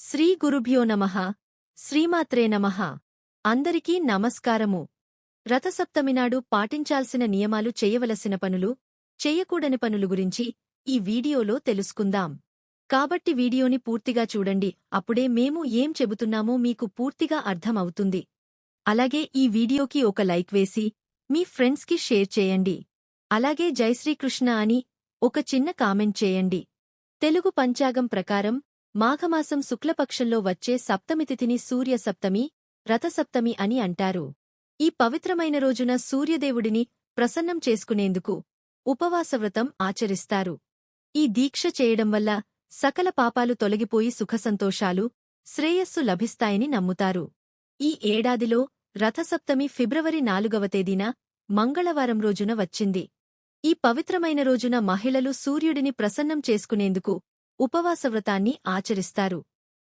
శ్రీ గురుభ్యో నమః శ్రీమాత్రే నమ. అందరికీ నమస్కారము. రథసప్తమినాడు పాటించాల్సిన నియమాలు చేయవలసిన పనులు చెయ్యకూడని పనులు గురించి ఈ వీడియోలో తెలుసుకుందాం. కాబట్టి వీడియోని పూర్తిగా చూడండి అప్పుడే మేము ఏం చెబుతున్నామో మీకు పూర్తిగా అర్థమవుతుంది. అలాగే ఈ వీడియోకి ఒక లైక్ వేసి మీ ఫ్రెండ్స్కి షేర్ చేయండి. అలాగే జై శ్రీకృష్ణ అని ఒక చిన్న కామెంట్ చేయండి. తెలుగు పంచాగం ప్రకారం మాఘమాసం శుక్లపక్షంలో వచ్చే సప్తమి తిథిని సూర్య సప్తమి రథసప్తమి అని అంటారు. ఈ పవిత్రమైన రోజున సూర్యదేవుడిని ప్రసన్నం చేసుకునేందుకు ఉపవాసవ్రతం ఆచరిస్తారు. ఈ దీక్ష చేయడం వల్ల సకల పాపాలు తొలగిపోయి సుఖసంతోషాలు శ్రేయస్సు లభిస్తాయని నమ్ముతారు. ఈ ఏడాదిలో రథసప్తమి ఫిబ్రవరి నాలుగవ తేదీన మంగళవారం రోజున వచ్చింది. ఈ పవిత్రమైన రోజున మహిళలు సూర్యుడిని ప్రసన్నం చేసుకునేందుకు ఉపవాసవ్రతాన్ని ఆచరిస్తారు.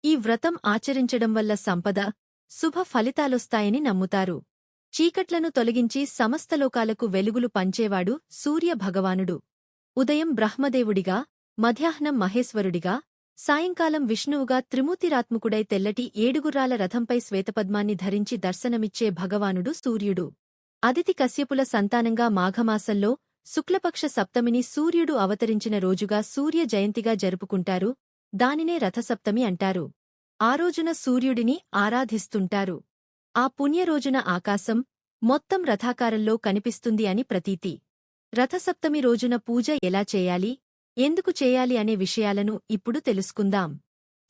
ఈ వ్రతం ఆచరించడం వల్ల సంపద శుభ ఫలితాలొస్తాయని నమ్ముతారు. చీకట్లను తొలగించి సమస్తలోకాలకు వెలుగులు పంచేవాడు సూర్య భగవానుడు ఉదయం బ్రహ్మదేవుడిగా మధ్యాహ్నం మహేశ్వరుడిగా సాయంకాలం విష్ణువుగా త్రిమూర్తిరాత్ముకుడై తెల్లటి ఏడుగుర్రాల రథంపై శ్వేతపద్మాన్ని ధరించి దర్శనమిచ్చే భగవానుడు సూర్యుడు. అదితి కశ్యపుల సంతానంగా మాఘమాసంలో శుక్లపక్ష సప్తమిని సూర్యుడు అవతరించిన రోజుగా సూర్య జయంతిగా జరుపుకుంటారు దానినే రథసప్తమి అంటారు. ఆ రోజున సూర్యుడిని ఆరాధిస్తుంటారు. ఆ పుణ్యరోజున ఆకాశం మొత్తం రథాకారంలో కనిపిస్తుంది అని ప్రతీతి. రథసప్తమి రోజున పూజ ఎలా చేయాలి ఎందుకు చేయాలి అనే విషయాలను ఇప్పుడు తెలుసుకుందాం.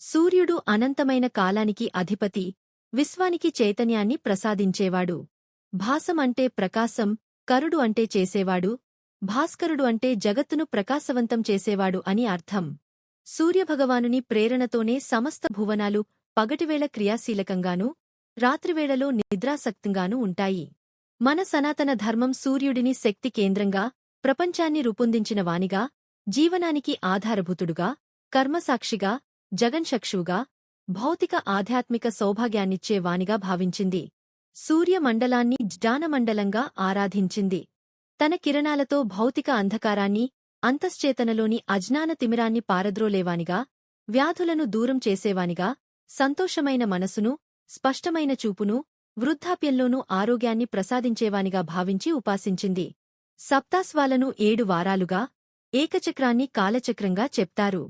సూర్యుడు అనంతమైన కాలానికి అధిపతి విశ్వానికి చైతన్యాన్ని ప్రసాదించేవాడు. భాసం అంటే ప్రకాశం కరుడు అంటే చేసేవాడు భాస్కరుడు అంటే జగత్తును ప్రకాశవంతం చేసేవాడు అని అర్థం. సూర్యభగవానుని ప్రేరణతోనే సమస్త భువనాలు పగటివేళ క్రియాశీలకంగానూ రాత్రివేళలో నిద్రాసక్తంగానూ ఉంటాయి. మన సనాతన ధర్మం సూర్యుడిని శక్తి కేంద్రంగా ప్రపంచాన్ని రూపొందించిన వానిగా జీవనానికి ఆధారభూతుడుగా కర్మసాక్షిగా జగన్షక్షువుగా భౌతిక ఆధ్యాత్మిక సౌభాగ్యాన్నిచ్చే వానిగా భావించింది. సూర్యమండలాన్ని జ్ఞానమండలంగా ఆరాధించింది. తన కిరణాలతో భౌతిక అంధకారాన్ని అంతశ్చేతనలోని అజ్ఞాన తిమిరాన్ని పారద్రోలేవానిగా వ్యాధులను దూరం చేసేవానిగా సంతోషమైన మనసును స్పష్టమైన చూపును వృద్ధాప్యంలోనూ ఆరోగ్యాన్ని ప్రసాదించేవానిగా భావించి ఉపాసించింది. సప్తాస్వాలను ఏడు వారాలుగా ఏకచక్రాన్ని కాలచక్రంగా చెప్తారు.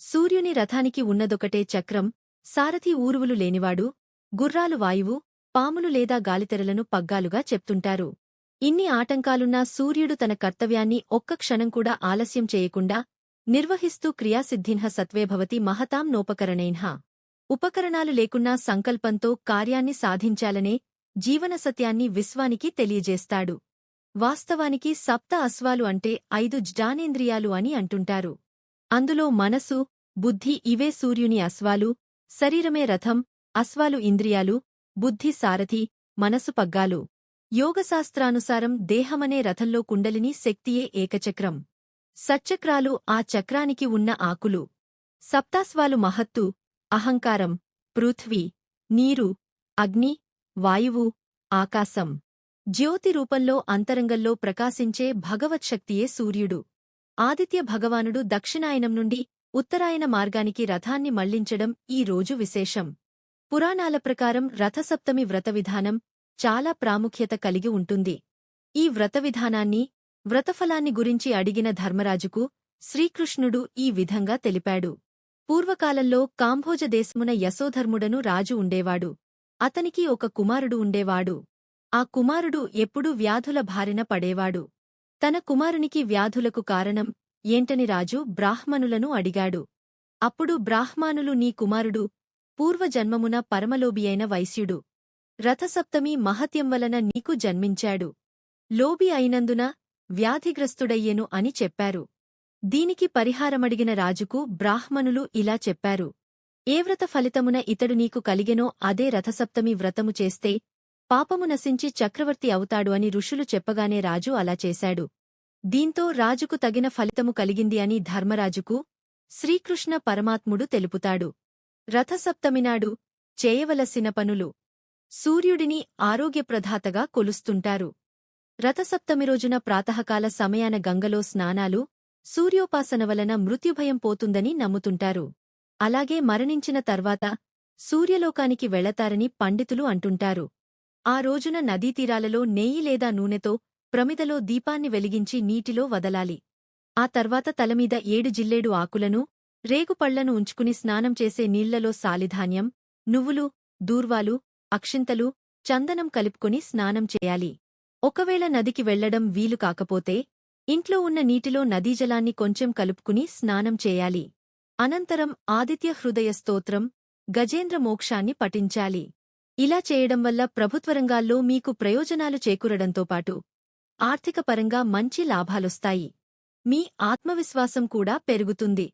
సూర్యుని రథానికి ఉన్నదొకటే చక్రం సారథి ఊరువులు లేనివాడు గుర్రాలు వాయువు పాములు లేదా గాలితెరలను పగ్గాలుగా చెప్తుంటారు. ఇన్ని ఆటంకాలున్నా సూర్యుడు తన కర్తవ్యాన్ని ఒక్క క్షణం కూడా ఆలస్యం చేయకుండా నిర్వహిస్తూ క్రియాసిద్ధిన్హ సత్వేభవతి మహతాం నోపకరణైన్హ. ఉపకరణాలు లేకున్నా సంకల్పంతో కార్యాన్ని సాధించాలనే జీవన సత్యాన్ని విశ్వానికి తెలియజేస్తాడు. వాస్తవానికి సప్త అశ్వాలు అంటే ఐదు జ్ఞానేంద్రియాలు అని అంటుంటారు. అందులో మనసు బుద్ధి ఇవే సూర్యుని అశ్వాలు శరీరమే రథం అశ్వాలు ఇంద్రియాలు బుద్ధి సారథి మనసు పగ్గాలు. యోగశాస్త్రానుసారం దేహమనే రథంలో కుండలిని శక్తియే ఏకచక్రం. సచ్చక్రాలు ఆ చక్రానికి ఉన్న ఆకులు. సప్తాస్వాలు మహత్తు అహంకారం పృథ్వీ నీరు అగ్ని వాయువు ఆకాశం. జ్యోతి రూపంలో అంతరంగంలో ప్రకాశించే భగవత్శక్తియే సూర్యుడు. ఆదిత్య భగవానుడు దక్షిణాయనం నుండి ఉత్తరాయణ మార్గానికి రథాన్ని మళ్ళించడం ఈ రోజు విశేషం. పురాణాల ప్రకారం రథసప్తమి వ్రతవిధానం చాలా ప్రాముఖ్యత కలిగి ఉంటుంది. ఈ వ్రతవిధానాన్ని వ్రతఫలాన్ని గురించి అడిగిన ధర్మరాజుకు శ్రీకృష్ణుడు ఈ విధంగా తెలిపాడు. పూర్వకాలంలో కాంభోజ దేశమున యశోధర్ముడను రాజు ఉండేవాడు. అతనికి ఒక కుమారుడు ఉండేవాడు. ఆ కుమారుడు ఎప్పుడూ వ్యాధుల బారిన పడేవాడు. తన కుమారునికి వ్యాధులకు కారణం ఏంటని రాజు బ్రాహ్మణులను అడిగాడు. అప్పుడు బ్రాహ్మణులు నీ కుమారుడు పూర్వజన్మమున పరమలోబియైన వైశ్యుడు. రథసప్తమి మహత్యం వలన నీకు జన్మించాడు. లోబి అయినందున వ్యాధిగ్రస్తుడయ్యెను అని చెప్పారు. దీనికి పరిహారమడిగిన రాజుకు బ్రాహ్మణులు ఇలా చెప్పారు. ఏ వ్రత ఫలితమున ఇతడు నీకు కలిగెనో అదే రథసప్తమి వ్రతము చేస్తే పాపము నశించి చక్రవర్తి అవుతాడు అని ఋషులు చెప్పగానే రాజు అలా చేశాడు. దీంతో రాజుకు తగిన ఫలితము కలిగింది అని ధర్మరాజుకు శ్రీకృష్ణ పరమాత్ముడు తెలుపుతాడు. రథసప్తమినాడు చేయవలసిన పనులు సూర్యుడిని ఆరోగ్యప్రదాతగా కొలుస్తుంటారు. రథసప్తమి రోజున ప్రాతకాల సమయాన గంగలో స్నానాలు సూర్యోపాసన వలన మృత్యుభయం పోతుందని నమ్ముతుంటారు. అలాగే మరణించిన తర్వాత సూర్యలోకానికి వెళతారని పండితులు అంటుంటారు. ఆ రోజున నదీతీరాలలో నెయ్యి లేదా నూనెతో ప్రమిదలో దీపాన్ని వెలిగించి నీటిలో వదలాలి. ఆ తర్వాత తలమీద ఏడు జిల్లేడు ఆకులను రేగుపళ్ళను ఉంచుకుని స్నానం చేసే నీళ్ళలో సాలిధాన్యం నువ్వులు దూర్వాలు అక్షింతలు చందనం కలుపుకొని స్నానం చేయాలి. ఒకవేళ నదికి వెళ్ళడం వీలు కాకపోతే ఇంట్లో ఉన్న నీటిలో నదీజలాన్ని కొంచెం కలుపుకుని స్నానం చేయాలి. అనంతరం ఆదిత్య హృదయ స్తోత్రం గజేంద్ర మోక్షాన్ని పఠించాలి. ఇలా చేయడం వల్ల ప్రభుత్వరంగాల్లో మీకు ప్రయోజనాలు చేకూరడంతో పాటు మంచి లాభాలొస్తాయి. మీ ఆత్మవిశ్వాసం కూడా పెరుగుతుంది.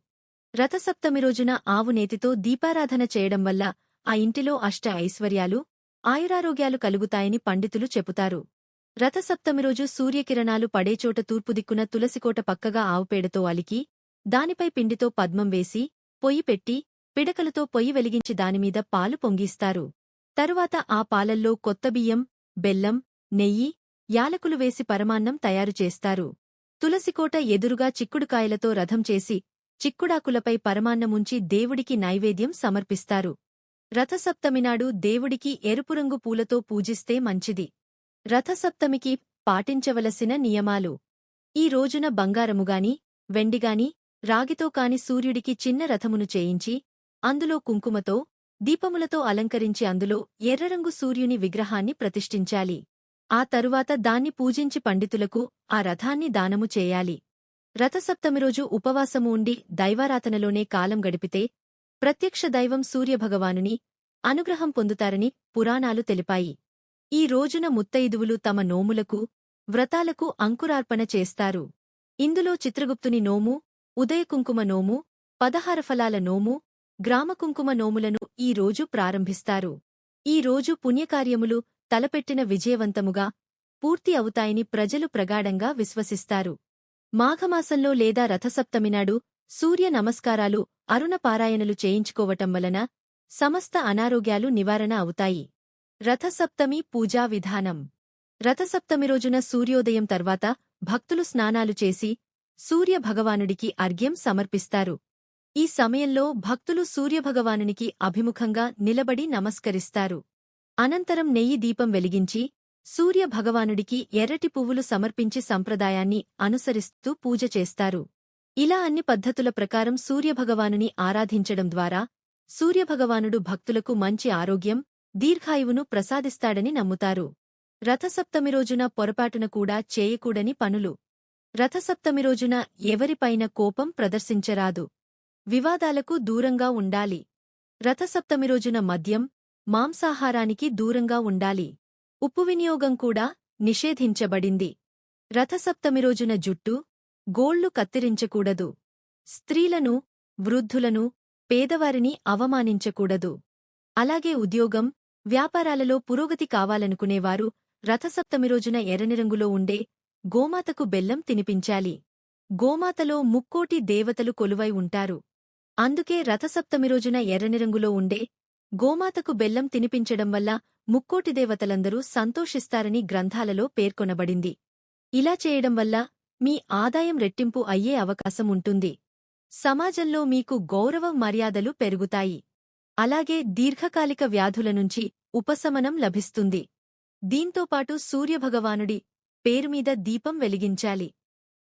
రథసప్తమి రోజున ఆవు నేతితో దీపారాధన చేయడం వల్ల ఆ ఇంటిలో అష్ట ఐశ్వర్యాలు ఆయురారోగ్యాలు కలుగుతాయని పండితులు చెబుతారు రథసప్తమి రోజు సూర్యకిరణాలు పడేచోట తూర్పుదిక్కున తులసికోట పక్కగా ఆవుపేడతో అలికి దానిపై పిండితో పద్మం వేసి పొయ్యి పెట్టి పిడకలతో పొయ్యి వెలిగించి దానిమీద పాలు పొంగిస్తారు. తరువాత ఆ పాలల్లో కొత్త బియ్యం బెల్లం నెయ్యి యాలకులు వేసి పరమాన్నం తయారు చేస్తారు. తులసికోట ఎదురుగా చిక్కుడుకాయలతో రథం చేసి చిక్కుడాకులపై పరమాన్నముంచి దేవుడికి నైవేద్యం సమర్పిస్తారు. రథసప్తమినాడు దేవుడికి ఎరుపురంగు పూలతో పూజిస్తే మంచిది. రథసప్తమికి పాటించవలసిన నియమాలు. ఈ రోజున బంగారముగాని వెండిగాని రాగితో కాని సూర్యుడికి చిన్న రథమును చేయించి అందులో కుంకుమతో దీపములతో అలంకరించి అందులో ఎర్రరంగు సూర్యుని విగ్రహాన్ని ప్రతిష్ఠించాలి. ఆ తరువాత దాన్ని పూజించి పండితులకు ఆ రథాన్ని దానము చేయాలి. రథసప్తమి రోజు ఉపవాసము ఉండి దైవారాధనలోనే కాలం గడిపితే ప్రత్యక్ష దైవం సూర్యభగవానుని అనుగ్రహం పొందుతారని పురాణాలు తెలిపాయి. ఈ రోజున ముత్తైదువులు తమ నోములకు వ్రతాలకు అంకురార్పణ చేస్తారు. ఇందులో చిత్రగుప్తుని నోము ఉదయకుంకుమ నోము పదహారఫలాల నోము గ్రామకుంకుమ నోములను ఈ రోజు ప్రారంభిస్తారు. ఈ రోజు పుణ్యకార్యములు తలపెట్టిన విజయవంతముగా పూర్తి అవుతాయని ప్రజలు ప్రగాఢంగా విశ్వసిస్తారు. మాఘమాసంలో లేదా రథసప్తమినాడు సూర్య నమస్కారాలు అరుణపారాయణలు చేయించుకోవటం వలన సమస్త అనారోగ్యాలు నివారణ అవుతాయి. రథసప్తమి పూజా విధానం. రథసప్తమి రోజున సూర్యోదయం తర్వాత భక్తులు స్నానాలు చేసి సూర్యభగవానుడికి అర్ఘ్యం సమర్పిస్తారు. ఈ సమయంలో భక్తులు సూర్యభగవానునికి అభిముఖంగా నిలబడి నమస్కరిస్తారు. అనంతరం నెయ్యి దీపం వెలిగించి సూర్యభగవానుడికి ఎర్రటి పువ్వులు సమర్పించి సంప్రదాయాన్ని అనుసరిస్తూ పూజ చేస్తారు. ఇలా అన్ని పద్ధతుల ప్రకారం సూర్యభగవానుని ఆరాధించడం ద్వారా సూర్యభగవానుడు భక్తులకు మంచి ఆరోగ్యం దీర్ఘాయువును ప్రసాదిస్తాడని నమ్ముతారు. రథసప్తమి రోజున పొరపాటున కూడా చేయకూడని పనులు. రథసప్తమి రోజున ఎవరిపైన కోపం ప్రదర్శించరాదు. వివాదాలకు దూరంగా ఉండాలి. రథసప్తమి రోజున మద్యం మాంసాహారానికి దూరంగా ఉండాలి. ఉప్పు వినియోగం కూడా నిషేధించబడింది. రథసప్తమి రోజున జుట్టు గోళ్ళు కత్తిరించకూడదు. స్త్రీలను వృద్ధులను పేదవారిని అవమానించకూడదు. అలాగే ఉద్యోగం వ్యాపారాలలో పురోగతి కావాలనుకునేవారు రథసప్తమి రోజున ఎర్రనిరంగులో ఉండే గోమాతకు బెల్లం తినిపించాలి. గోమాతలో ముక్కోటి దేవతలు కొలువై ఉంటారు. అందుకే రథసప్తమి రోజున ఎర్రనిరంగులో ఉండే గోమాతకు బెల్లం తినిపించడం వల్ల ముక్కోటి దేవతలందరూ సంతోషిస్తారని గ్రంథాలలో పేర్కొనబడింది. ఇలా చేయడం వల్ల మీ ఆదాయం రెట్టింపు అయ్యే అవకాశం ఉంటుంది. సమాజంలో మీకు గౌరవ మర్యాదలు పెరుగుతాయి. అలాగే దీర్ఘకాలిక వ్యాధుల నుంచి ఉపశమనం లభిస్తుంది. దీంతోపాటు సూర్యభగవానుడి పేరుమీద దీపం వెలిగించాలి.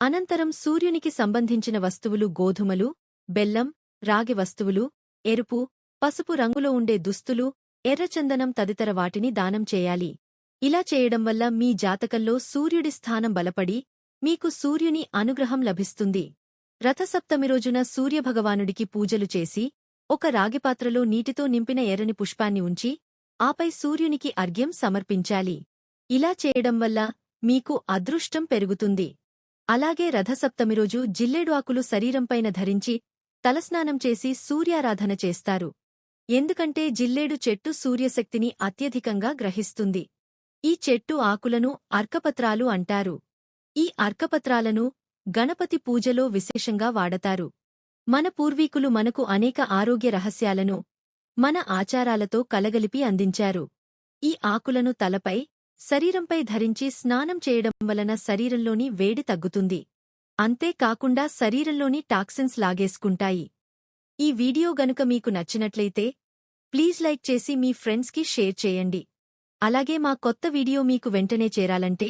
అనంతరం సూర్యునికి సంబంధించిన వస్తువులు గోధుమలు బెల్లం రాగి వస్తువులు ఎరుపు పసుపు రంగులో ఉండే దుస్తులు ఎర్రచందనం తదితర వాటిని దానం చేయాలి. ఇలా చేయడం వల్ల మీ జాతకంలో సూర్యుడి స్థానం బలపడి మీకు సూర్యుని అనుగ్రహం లభిస్తుంది. రథసప్తమి రోజున సూర్యభగవానుడికి పూజలు చేసి ఒక రాగిపాత్రలో నీటితో నింపిన ఎర్రని పుష్పాన్ని ఉంచి ఆపై సూర్యునికి అర్ఘ్యం సమర్పించాలి. ఇలా చేయడం వల్ల మీకు అదృష్టం పెరుగుతుంది. అలాగే రథసప్తమి రోజు జిల్లేడు ఆకులు శరీరంపైన ధరించి తలస్నానం చేసి సూర్యారాధన చేస్తారు. ఎందుకంటే జిల్లేడు చెట్టు సూర్యశక్తిని అత్యధికంగా గ్రహిస్తుంది. ఈ చెట్టు ఆకులను అర్కపత్రాలు అంటారు. ఈ అర్కపత్రాలను గణపతి పూజలో విశేషంగా వాడతారు. మన పూర్వీకులు మనకు అనేక ఆరోగ్య రహస్యాలను మన ఆచారాలతో కలగలిపి అందించారు. ఈ ఆకులను తలపై శరీరంపై ధరించి స్నానం చేయడం వలన శరీరంలోని వేడి తగ్గుతుంది. అంతేకాకుండా శరీరంలోని టాక్సిన్స్ లాగేసుకుంటాయి. ఈ వీడియో గనుక మీకు నచ్చినట్లయితే ప్లీజ్ లైక్ చేసి మీ ఫ్రెండ్స్కి షేర్ చేయండి. అలాగే మా కొత్త వీడియో మీకు వెంటనే చేరాలంటే